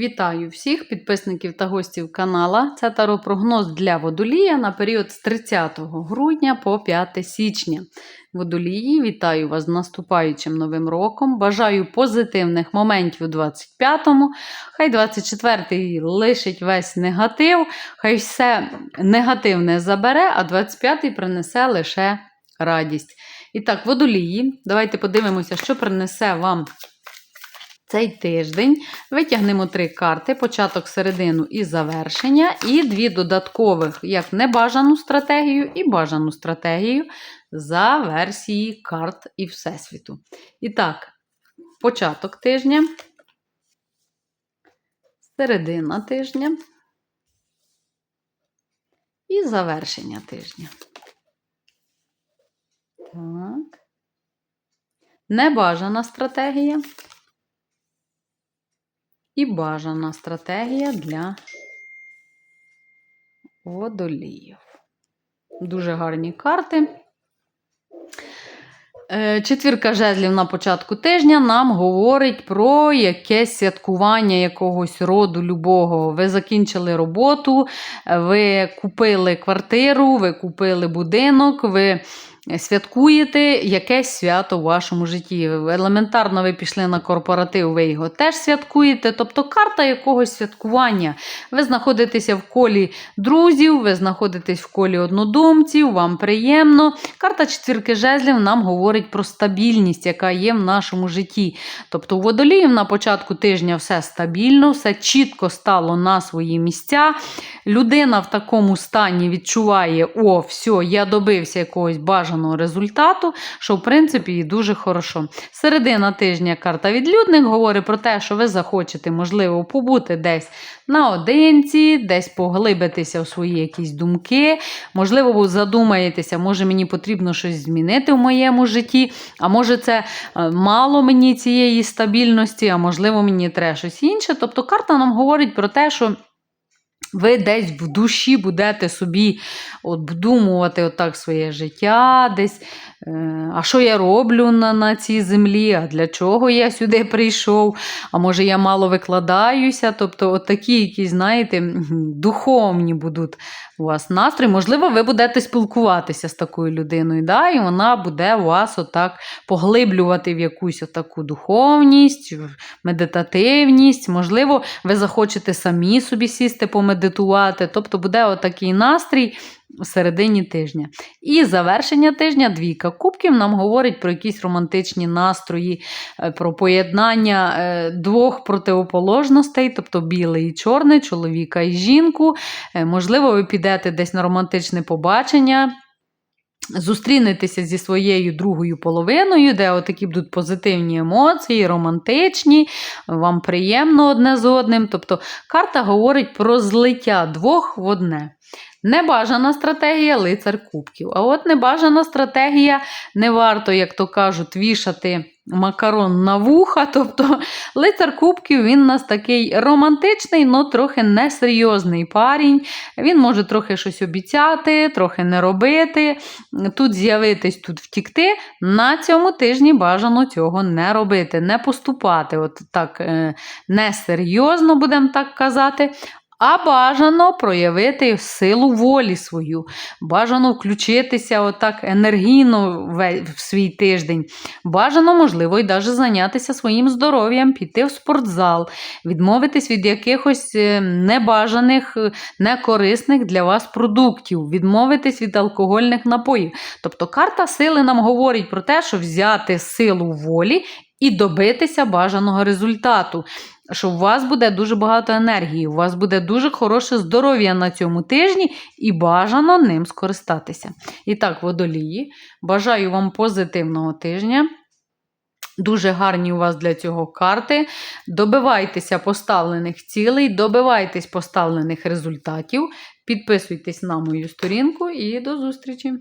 Вітаю всіх підписників та гостів канала. Це таро-прогноз для водолія на період з 30 грудня по 5 січня. Водолії, вітаю вас з наступаючим новим роком. Бажаю позитивних моментів у 25-му. Хай 24-й лишить весь негатив, хай все негативне забере, а 25-й принесе лише радість. І так, водолії, давайте подивимося, що принесе вам цей тиждень. Витягнемо три карти: початок, середину і завершення, і дві додаткових, як небажану стратегію і бажану стратегію за версії карт і Всесвіту. І так, початок тижня, середина тижня і завершення тижня. Так. Небажана стратегія. І бажана стратегія для водоліїв. Дуже гарні карти. Е, Четвірка жезлів на початку тижня нам говорить про якесь святкування якогось роду любого. Ви закінчили роботу, ви купили квартиру, ви купили будинок, ви святкуєте якесь свято у вашому житті. Елементарно, ви пішли на корпоратив, ви його теж святкуєте. Тобто карта якогось святкування. Ви знаходитеся в колі друзів, ви знаходитесь в колі однодумців, вам приємно. Карта четвірки жезлів нам говорить про стабільність, яка є в нашому житті. Тобто, у водоліїв на початку тижня все стабільно, все чітко стало на свої місця. Людина в такому стані відчуває, о, все, я добився якогось бажаного результату, що, в принципі, і дуже хорошо. Середина тижня карта відлюдник говорить про те, що ви захочете, можливо, побути десь наодинці, десь поглибитися в свої якісь думки. Можливо, ви задумаєтеся, може мені потрібно щось змінити в моєму житті, а може, це е, мало мені цієї стабільності, а можливо, мені треба щось інше. Тобто карта нам говорить про те, що. Ви десь в душі будете собі от вдумувати отак своє життя, десь, е, а що я роблю на, на цій землі, а для чого я сюди прийшов, а може я мало викладаюся. Тобто, от такі якісь, знаєте, духовні будуть у вас настрій. Можливо, ви будете спілкуватися з такою людиною, да, і вона буде вас отак поглиблювати в якусь отаку духовність, медитативність. Можливо, ви захочете самі собі сісти помедитувати. Тобто буде отакий настрій в середині тижня. І завершення тижня двійка кубків нам говорить про якісь романтичні настрої, е, про поєднання е, двох противоположностей, тобто білий і чорний, чоловіка і жінку. Е, Можливо, ви підете десь на романтичне побачення. Зустрінетеся зі своєю другою половиною, де отакі будуть позитивні емоції, романтичні, вам приємно одне з одним. Тобто карта говорить про злиття двох в одне. Небажана стратегія лицар кубків. А от небажана стратегія не варто, як то кажуть, вішати макарон на вуха. Тобто лицар кубків він у нас такий романтичний, але трохи несерйозний парень. Він може трохи щось обіцяти, трохи не робити, тут з'явитись, тут втікти. На цьому тижні бажано цього не робити, не поступати. От так е, несерйозно, будемо так казати. А бажано проявити силу волі свою, бажано включитися отак енергійно в свій тиждень. Бажано, можливо, і навіть зайнятися своїм здоров'ям, піти в спортзал, відмовитись від якихось е, небажаних, е, некорисних для вас продуктів, відмовитись від алкогольних напоїв. Тобто карта сили нам говорить про те, що взяти силу волі і добитися бажаного результату що у вас буде дуже багато енергії, у вас буде дуже хороше здоров'я на цьому тижні і бажано ним скористатися. І так, водолії, бажаю вам позитивного тижня. Дуже гарні у вас для цього карти. Добивайтеся поставлених цілей, добивайтесь поставлених результатів. Підписуйтесь на мою сторінку і до зустрічі!